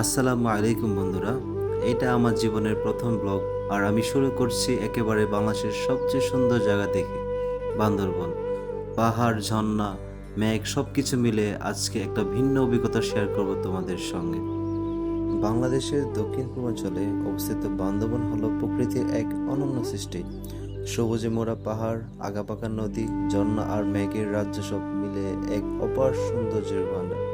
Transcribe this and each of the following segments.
আসসালামু আলাইকুম বন্ধুরা এটা আমার জীবনের প্রথম ব্লগ, আর আমি শুরু করছি একেবারে বাংলাদেশের সবচেয়ে সুন্দর জায়গা থেকে বান্দরবন। পাহাড়, ঝর্ণা, মেঘ সব কিছু মিলে আজকে একটা ভিন্ন অভিজ্ঞতা শেয়ার করব তোমাদের সঙ্গে। বাংলাদেশের দক্ষিণ পূর্বাঞ্চলে অবস্থিত বান্দরবন হলো প্রকৃতির এক অনন্য সৃষ্টি। সবুজে মোড়া পাহাড়, আগাপাকা নদী, ঝর্ণা আর মেঘের রাজ্য সব মিলে এক অপার সৌন্দর্যের ভাণ্ডার।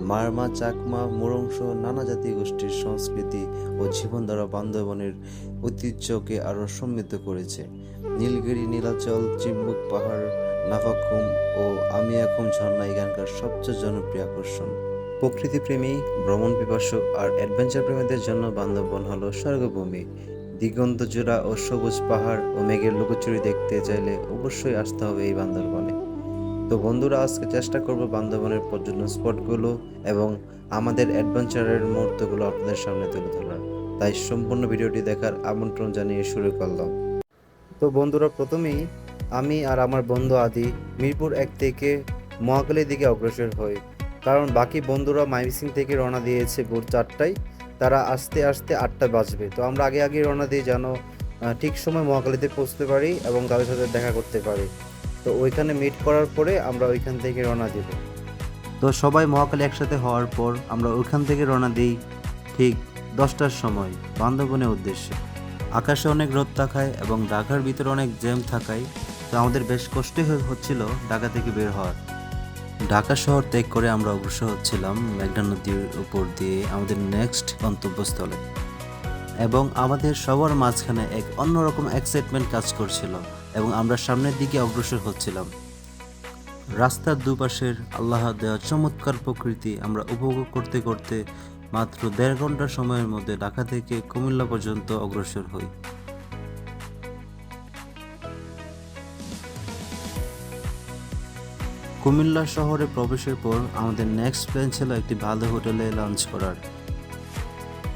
মারমা, চাকমা মোরংস নানা জাতি গোষ্ঠীর সংস্কৃতি ও জীবনধারা বান্দরবনের ঐতিহ্যকে আরও সমৃদ্ধ করেছে। নীলগিরি, নীলাচল, চিম্বুক পাহাড় নাফাকুম ও আমিয়াকুম ঝর্ণা এখানকার সবচেয়ে জনপ্রিয় আকর্ষণ। প্রকৃতিপ্রেমী ভ্রমণ পিপাসক আর অ্যাডভেঞ্চার প্রেমীদের জন্য বান্দরবন হল স্বর্গভূমি। দিগন্ত জোড়া ও সবুজ পাহাড় ও মেঘের লুকোচুরি দেখতে চাইলে অবশ্যই আসতে হবে এই বান্দরবনে তো বন্ধুরা, আজকে চেষ্টা করব বান্দরবনের পর্যটন স্পটগুলো এবং আমাদের অ্যাডভেঞ্চারের মুহূর্তগুলো আপনাদের সামনে তুলে ধরার। তাই সম্পূর্ণ ভিডিওটি দেখার আমন্ত্রণ জানিয়ে শুরু করলাম। তো বন্ধুরা, প্রথমেই আমি আর আমার বন্ধু আদি মিরপুর এক থেকে মহাকালীর দিকে অগ্রসর হই। কারণ বাকি বন্ধুরা মাইমিসিং থেকে রওনা দিয়েছে ভোর চারটায়। তারা আসতে আসতে আটটা বাজবে। তো আমরা আগে আগে রওনা দিই, যেন ঠিক সময় মহাকালীতে পৌঁছতে পারি এবং তাদের সাথে দেখা করতে পারি। তো ওইখানে মিট করার পরে আমরা ওইখান থেকে রওনা দিব। তো সবাই মহাকালী একসাথে হওয়ার পর আমরা ওইখান থেকে রওনা দিই ঠিক দশটার সময় বান্দরবনের উদ্দেশ্যে। আকাশে অনেক রোদ থাকায় এবং ঢাকার ভিতরে অনেক জ্যাম থাকায় তো আমাদের বেশ কষ্টই হচ্ছিল ঢাকা থেকে বের হওয়ার। ঢাকা শহর ত্যাগ করে আমরা অগ্রসর হচ্ছিলাম মেঘনা নদীর উপর দিয়ে আমাদের নেক্সট গন্তব্যস্থলে। এবং আমাদের সবার মাঝখানে এক অন্যরকম এক্সাইটমেন্ট কাজ করছিল। এবং আমরা সামনের দিকে অগ্রসর হচ্ছিলাম। রাস্তার দুপাশের আল্লাহ দেওয়া চমৎকার প্রকৃতি আমরা উপভোগ করতে করতে মাত্র দেড় ঘণ্টা সময়ের মধ্যে ঢাকা থেকে কুমিল্লা পর্যন্ত অগ্রসর হই। কুমিল্লা শহরে প্রবেশের পর আমাদের নেক্সট প্ল্যান ছিল একটি ভালো হোটেলে লাঞ্চ করার।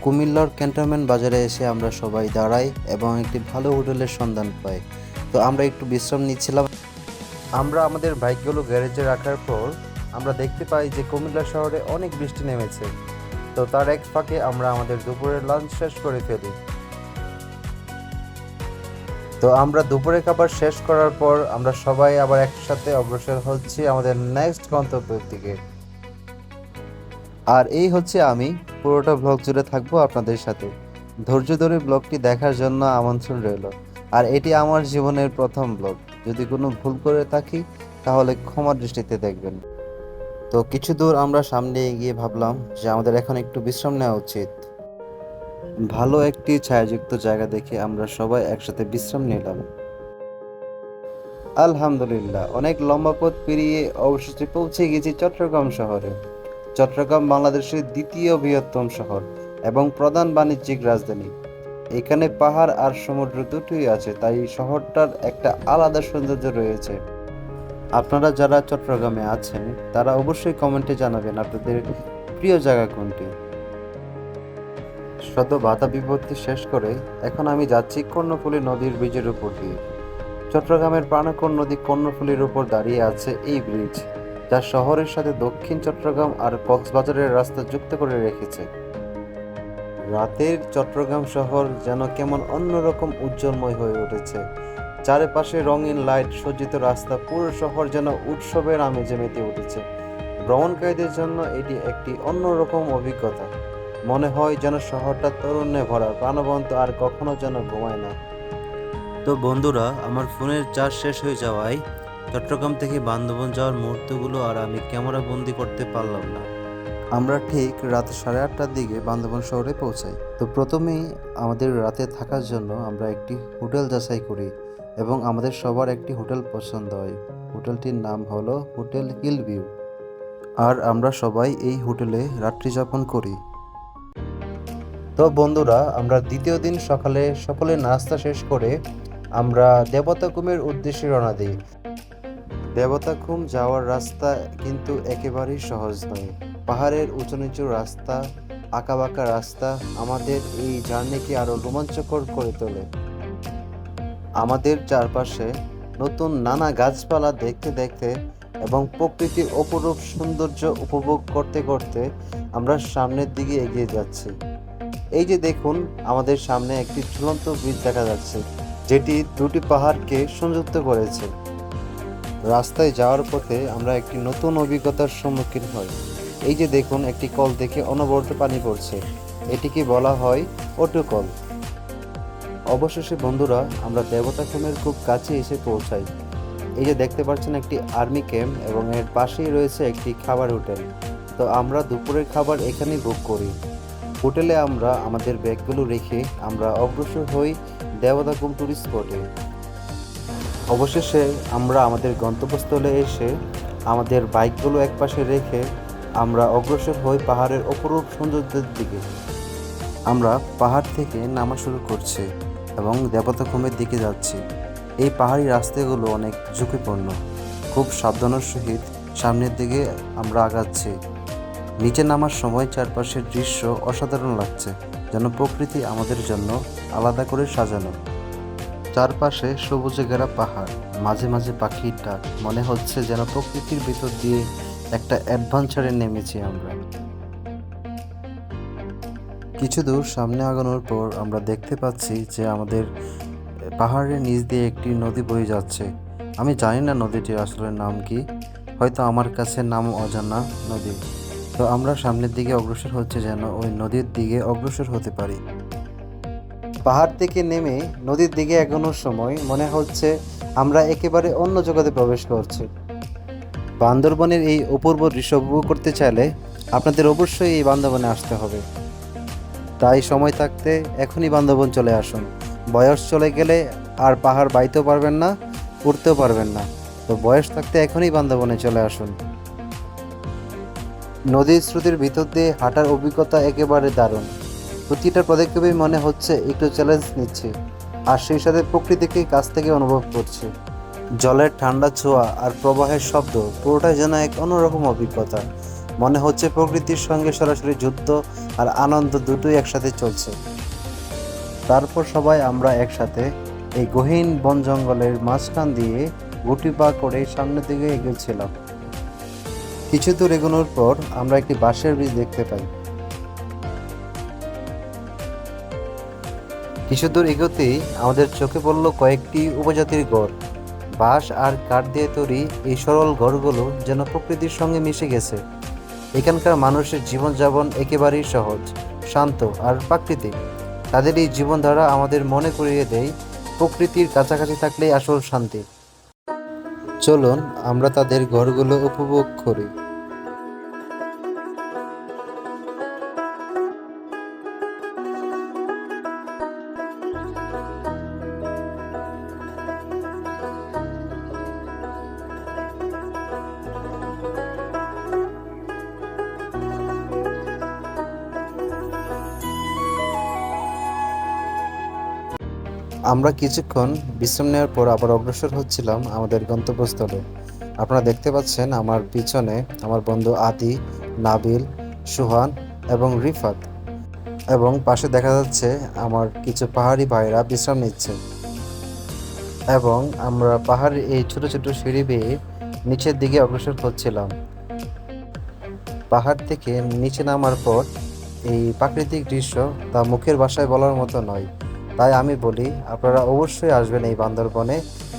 কুমিল্লার ক্যান্টনমেন্ট বাজারে এসে আমরা সবাই দাঁড়াই এবং একটি ভালো হোটেলের সন্ধান পাই। তো আমরা একটু বিশ্রাম নিচ্ছিলাম। আমরা আমাদের বাইকগুলো গ্যারেজে রাখার পর আমরা দেখতে পাই যে কুমিল্লা শহরে অনেক বৃষ্টি নেমেছে। তো তার এক ফাঁকে আমরা আমাদের দুপুরের লাঞ্চ শেষ করে ফেলি। তো আমরা দুপুরের খাবার শেষ করার পর আমরা সবাই আবার একসাথে অগ্রসর হচ্ছি আমাদের নেক্সট গন্তব্যের দিকে। আর এই হচ্ছে আমি, পুরোটা ব্লগ জুড়ে থাকব আপনাদের সাথে। ধৈর্য ধরে ব্লগটি দেখার জন্য আমন্ত্রণ রইল। আর এটি আমার জীবনের প্রথম ব্লগ যদি কোনো ভুল করে থাকি, তাহলে ক্ষমা দৃষ্টিতে দেখবেন। তো কিছু দূর আমরা সামনে এগিয়ে ভাবলাম যে আমাদের এখন একটু বিশ্রাম নেওয়া উচিত। ভালো একটি ছায়াযুক্ত জায়গা দেখে আমরা সবাই একসাথে বিশ্রাম নিলাম। আলহামদুলিল্লাহ, অনেক লম্বা পথ পেরিয়ে অবশেষে পৌঁছে গেছি চট্টগ্রাম শহরে। চট্টগ্রাম বাংলাদেশের দ্বিতীয় বৃহত্তম শহর এবং প্রধান বাণিজ্যিক রাজধানী। এখানে পাহাড় আর সমুদ্র দুটোই আছে, তাই শহরটার একটা আলাদা সৌন্দর্য রয়েছে। আপনারা যারা চট্টগ্রামে আছেন, তারা অবশ্যই কমেন্টে জানাবেন আপনাদের প্রিয় জায়গা কোনটি। শত বাধা বিপত্তি শেষ করে এখন আমি যাচ্ছি কর্ণফুলী নদীর ব্রিজের উপর দিয়ে। চট্টগ্রামের প্রাণকর নদী কর্ণফুলীর উপর দাঁড়িয়ে আছে এই ব্রিজ যা শহরের সাথে দক্ষিণ চট্টগ্রাম আর কক্সবাজারের রাস্তা যুক্ত করে রেখেছে। রাতের চট্টগ্রাম শহর যেন কেমন অন্যরকম উজ্জ্বলময় হয়ে উঠেছে। চারপাশে রঙিন লাইট সজ্জিত রাস্তা, পুরো শহর যেন উৎসবের আমেজে মেতে উঠেছে। ভ্রমণকারীদের জন্য এটি একটি অন্যরকম অভিজ্ঞতা। মনে হয় যেন শহরটা তরুণে ভরা, প্রাণবন্ত, আর কখনো যেন ঘুমায় না। তো বন্ধুরা, আমার ফোনের চার্জ শেষ হয়ে যাওয়ায় চট্টগ্রাম থেকে বান্দরবন যাওয়ার মুহূর্তগুলো আর আমি ক্যামেরা বন্দি করতে পারলাম না। আমরা ঠিক রাত সাড়ে আটটার দিকে বান্দরবন শহরে পৌঁছাই। তো প্রথমেই আমাদের রাতে থাকার জন্য আমরা একটি হোটেল যাচাই করি এবং আমাদের সবার একটি হোটেল পছন্দ হয়। হোটেলটির নাম হলো হোটেল হিল ভিউ আর আমরা সবাই এই হোটেলে রাত্রি যাপন করি। তো বন্ধুরা, আমরা দ্বিতীয় দিন সকালে সকলে নাস্তা শেষ করে আমরা দেবতাকুমের উদ্দেশ্যে রওনা দিই। দেবতাকুম যাওয়ার রাস্তা কিন্তু একেবারেই সহজ নয়। পাহাড়ের উঁচু নিচু রাস্তা, আঁকাবাঁকা রাস্তা আমাদের এই জার্নিকে আরও রোমাঞ্চকর করে তোলে। আমাদের চারপাশে নতুন নানা গাছপালা দেখতে দেখতে এবং প্রকৃতির অপরূপ সৌন্দর্য উপভোগ করতে করতে আমরা সামনের দিকে এগিয়ে যাচ্ছি। এই যে দেখুন, আমাদের সামনে একটি ঝুলন্ত ব্রিজ দেখা যাচ্ছে, যেটি দুটি পাহাড়কে সংযুক্ত করেছে। রাস্তায় যাওয়ার পথে আমরা একটি নতুন অভিজ্ঞতার সম্মুখীন হই। এই যে দেখুন, একটি কল দেখে অনবরত পানি পড়ছে। এটিকে বলা হয় অটো কল। অবশেষে, বন্ধুরা, আমরা দেবতা দেবতাখুমের খুব কাছে এসে পৌঁছাই। এই যে দেখতে পাচ্ছেন, একটি আর্মি ক্যাম্প এবং এর পাশেই রয়েছে একটি খাবার হোটেল। তো আমরা দুপুরের খাবার এখানেই বুক করি। হোটেলে আমরা আমাদের ব্যাগগুলো রেখে আমরা অগ্রসর হই দেবতাকুম টুরিস্ট স্পটে অবশেষে, আমরা আমাদের গন্তব্যস্থলে এসে আমাদের বাইকগুলো একপাশে রেখে আমরা অগ্রসর হই পাহাড়ের অপরূপ সৌন্দর্যের দিকে। আমরা পাহাড় থেকে নামা শুরু করছি এবং দেবতাখুমের দিকে যাচ্ছি। এই পাহাড়ি রাস্তাগুলো অনেক ঝুঁকিপূর্ণ। খুব সাবধানের সহিত সামনের দিকে আমরা আগাচ্ছি। নিচে নামার সময় চারপাশের দৃশ্য অসাধারণ লাগছে, যেন প্রকৃতি আমাদের জন্য আলাদা করে সাজানো। চারপাশে সবুজে ঘেরা পাহাড়, মাঝে মাঝে পাখির ডাক, মনে হচ্ছে যেন প্রকৃতির ভিতর দিয়ে একটা অ্যাডভেঞ্চারে নেমেছি আমরা। কিছু দূর সামনে আগানোর পর আমরা দেখতে পাচ্ছি যে আমাদের পাহাড়ের নিচ দিয়ে একটি নদী বয়ে যাচ্ছে। আমি জানি না নদীটির আসলে নাম কি, হয়তো আমার কাছে নাম অজানা নদী। তো আমরা সামনের দিকে অগ্রসর হচ্ছে যেন ওই নদীর দিকে অগ্রসর হতে পারি। পাহাড় থেকে নেমে নদীর দিকে এগোনোর সময় মনে হচ্ছে আমরা একেবারে অন্য জগতে প্রবেশ করছি। বান্দরবনের এই অপূর্ব দৃশ্য উপভোগ করতে চাইলে আপনাদের অবশ্যই এই বান্দরবনে আসতে হবে। তাই সময় থাকতে এখনই বান্দরবন চলে আসুন। বয়স চলে গেলে আর পাহাড় বাইতেও পারবেন না উঠতেও পারবেন না। তো বয়স থাকতে এখনই বান্দরবনে চলে আসুন। নদীর স্রোতের ভিতর দিয়ে হাঁটার অভিজ্ঞতা একেবারে দারুণ। প্রতিটা পদক্ষেপেই মনে হচ্ছে একটু চ্যালেঞ্জ নিচ্ছে, আর সেই সাথে প্রকৃতিকে কাছ থেকে অনুভব করছে। জলের ঠান্ডা ছোঁয়া আর প্রবাহের শব্দ পুরোটাই যেন এক অন্যরকম অভিজ্ঞতা। মনে হচ্ছে প্রকৃতির সঙ্গে সরাসরি যুদ্ধ আর আনন্দ দুটোই একসাথে চলছে। তারপর সবাই আমরা একসাথে এই গহীন বন জঙ্গলের মাঝখান দিয়ে গুটি পা করে সামনের দিকে এগোচ্ছিলাম। কিছু দূর এগোনোর পর আমরা একটি বাঁশের ব্রিজ দেখতে পাই। কিছু দূর এগোতেই আমাদের চোখে পড়ল কয়েকটি উপজাতির গড়। বাঁশ আর কাঠ দিয়ে তৈরি এই সরল ঘরগুলো যেন প্রকৃতির সঙ্গে মিশে গেছে। এখানকার মানুষের জীবনযাপন একেবারেই সহজ, শান্ত আর প্রাকৃতিক। তাদের এই জীবনধারা আমাদের মনে করিয়ে দেয়, প্রকৃতির কাছাকাছি থাকলেই আসল শান্তি। চলুন আমরা তাদের ঘরগুলো উপভোগ করি। আমরা কিছুক্ষণ বিশ্রাম নেওয়ার পর আবার অগ্রসর হচ্ছিলাম আমাদের গন্তব্যস্থলে। আপনারা দেখতে পাচ্ছেন আমার পিছনে আমার বন্ধু আদি, নাবিল, সুহান এবং রিফাত এবং পাশে দেখা যাচ্ছে আমার কিছু পাহাড়ি ভাইরা বিশ্রাম নিচ্ছে এবং আমরা পাহাড়ের এই ছোট ছোট সিঁড়ি বেয়ে নিচের দিকে অগ্রসর হচ্ছিলাম। পাহাড় থেকে নিচে নামার পর এই প্রাকৃতিক দৃশ্য তা মুখের ভাষায় বলার মতো নয়। তাই আমি বলি, আপনারা অবশ্যই আসবেন এই বান্দরবনে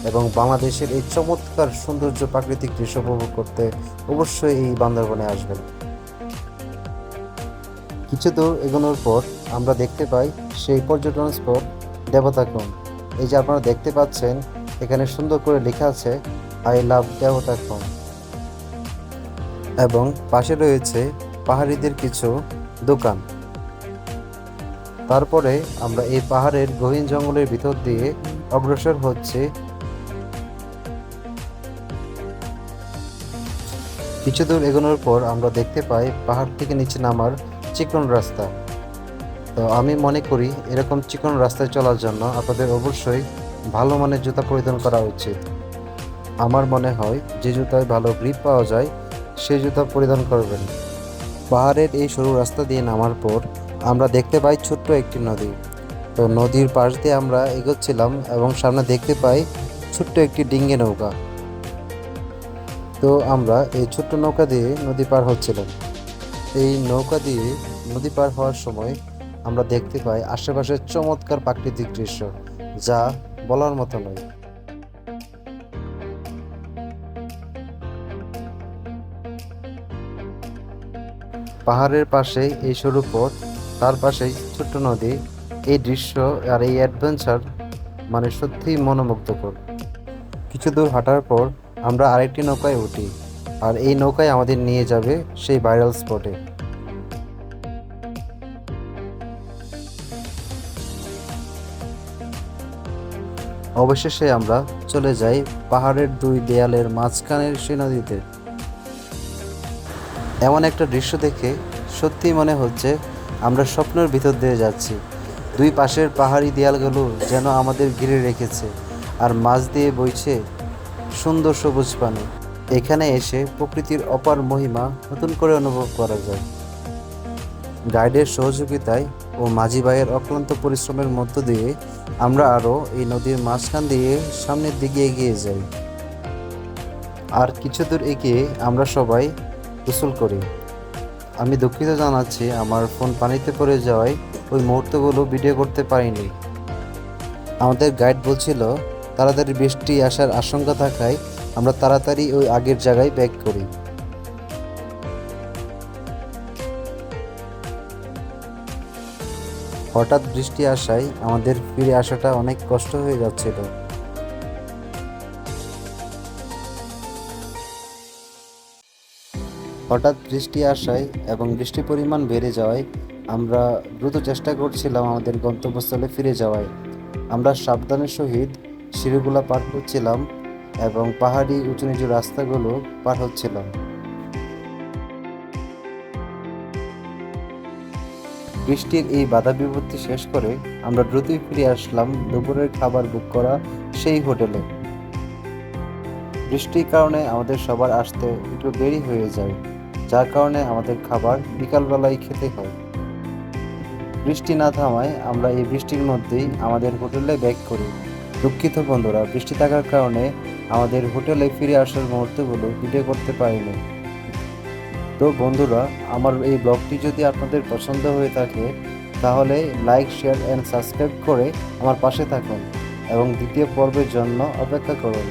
এবং বাংলাদেশের এই চমৎকার সৌন্দর্য প্রাকৃতিক দৃশ্য উপভোগ করতে অবশ্যই এই বান্দরবনে আসবেন। কিছু দূর এগোনোর পর আমরা দেখতে পাই সেই পর্যটন স্পট দেবতাকুম এই যে আপনারা দেখতে পাচ্ছেন, এখানে সুন্দর করে লেখা আছে, আই লাভ দেবতাকুম এবং পাশে রয়েছে পাহাড়িদের কিছু দোকান। তারপরে আমরা এই পাহাড়ের গহীন জঙ্গলের ভিতর দিয়ে অগ্রসর হচ্ছে। কিছু দূর এগোনোর পর আমরা দেখতে পাই পাহাড় থেকে নিচে নামার চিকন রাস্তা। তো আমি মনে করি এরকম চিকন রাস্তায় চলার জন্য আপনাদের অবশ্যই ভালো মানের জুতা পরিধান করা উচিত। আমার মনে হয় যে জুতায় ভালো গ্রিপ পাওয়া যায় সেই জুতা পরিধান করবেন। পাহাড়ের এই সরু রাস্তা দিয়ে নামার পর আমরা দেখতে পাই ছোট্ট একটি নদী। তো নদীর পাশ দিয়ে আমরা এগোচ্ছিলাম এবং সামনে দেখতে পাই ছোট্ট একটি ডিঙ্গে নৌকা। তো আমরা এই ছোট্ট নৌকা দিয়ে নদী পার হচ্ছিলাম। এই নৌকা দিয়ে নদী পার হওয়ার সময় আমরা দেখতে পাই আশেপাশের চমৎকার প্রাকৃতিক দৃশ্য, যা বলার মতো নয়। পাহাড়ের পাশে এই সরু পথ তার পাশেই ছোট্ট নদী। এই দৃশ্য আর এই অ্যাডভেঞ্চার মানে সত্যিই মনোমুগ্ধকর। কিছু দূর হাঁটার পর আমরা আরেকটি নৌকায় উঠি আর এই নৌকায় আমাদের নিয়ে যাবে সেই ভাইরাল স্পটে অবশেষে আমরা চলে যাই পাহাড়ের দুই দেয়ালের মাঝখানের সেই নদীতে। এমন একটা দৃশ্য দেখে সত্যি মনে হচ্ছে আমরা স্বপ্নের ভিতর দিয়ে যাচ্ছি। দুই পাশের পাহাড়ি দেয়ালগুলো যেন আমাদের ঘিরে রেখেছে আর মাছ দিয়ে বইছে সুন্দর সবুজ পানি। এখানে এসে প্রকৃতির অপার মহিমা নতুন করে অনুভব করা যায়। গাইডের সহযোগিতায় ও মাঝি ভাইয়ের অক্লান্ত পরিশ্রমের মধ্য দিয়ে আমরা আরও এই নদীর মাঝখান দিয়ে সামনের দিকে এগিয়ে যাই। আর কিছু দূর এগিয়ে আমরা সবাই গোসল করি। আমি দুঃখিত জানাচ্ছি, আমার ফোন পানিতে পড়ে যাওয়ায় ওই মুহূর্তগুলো ভিডিও করতে পারিনি। আমাদের গাইড বলছিল, তাড়াতাড়ি বৃষ্টি আসার আশঙ্কা থাকায় আমরা তাড়াতাড়ি ওই আগের জায়গায় ব্যাক করি। হঠাৎ বৃষ্টি আসায় আমাদের ফিরে আসাটা অনেক কষ্ট হয়ে যাচ্ছিল। হঠাৎ বৃষ্টি আসায় এবং বৃষ্টির পরিমাণ বেড়ে যাওয়ায় আমরা দ্রুত চেষ্টা করছিলাম আমাদের গন্তব্যস্থলে ফিরে যাওয়ায়। আমরা সাবধানের সহিত সিঁড়িগুলা পার করছিলাম এবং পাহাড়ি উঁচু নিচু রাস্তাগুলো পার হচ্ছিলাম। বৃষ্টির এই বাধা বিপত্তি শেষ করে আমরা দ্রুতই ফিরে আসলাম দুপুরের খাবার বুক করা সেই হোটেলে। বৃষ্টির কারণে আমাদের সবার আসতে একটু দেরি হয়ে যায়। যার কারণে আমাদের খাবার বিকালবেলায় খেতে হয়। বৃষ্টি না থামায় আমরা এই বৃষ্টির মধ্যেই আমাদের হোটেলে ব্যাক করি। দুঃখিত বন্ধুরা, বৃষ্টি থাকার কারণে আমাদের হোটেলে ফিরে আসার মুহূর্তগুলো ভিডিও করতে পারিনি। তো বন্ধুরা, আমার এই ব্লগটি যদি আপনাদের পছন্দ হয়ে থাকে, তাহলে লাইক, শেয়ার অ্যান্ড সাবস্ক্রাইব করে আমার পাশে থাকুন এবং দ্বিতীয় পর্বের জন্য অপেক্ষা করুন।